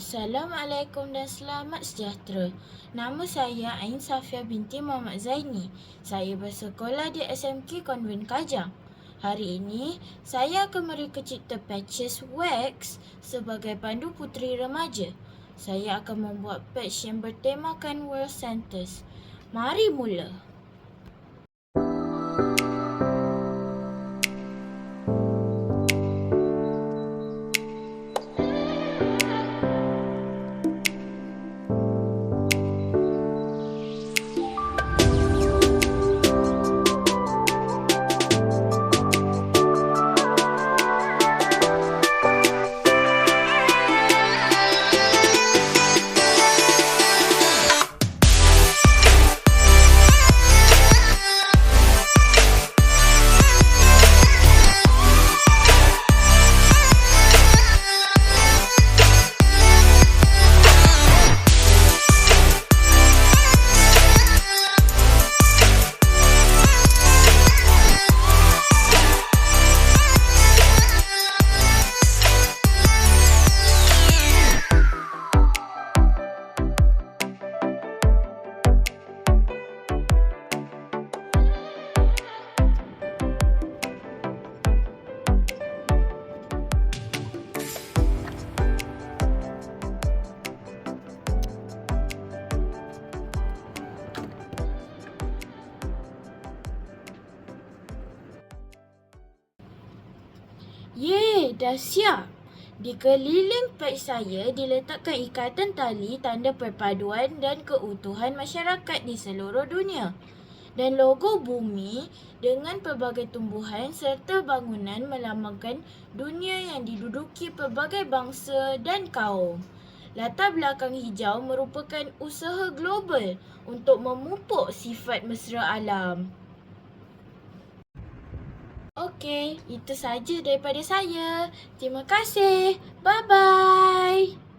Assalamualaikum dan selamat sejahtera. Nama saya Ain Safia binti Muhammad Zaini. Saya bersekolah di SMK Konvent Kajang. Hari ini, saya akan mereka cipta patches wax sebagai pandu puteri remaja. Saya akan membuat patch yang bertemakan World Centers. Mari mula. Ye, dah siap. Di keliling patch saya diletakkan ikatan tali tanda perpaduan dan keutuhan masyarakat di seluruh dunia. Dan logo bumi dengan pelbagai tumbuhan serta bangunan melambangkan dunia yang diduduki pelbagai bangsa dan kaum. Latar belakang hijau merupakan usaha global untuk memupuk sifat mesra alam. Okey, itu saja daripada saya. Terima kasih. Bye-bye.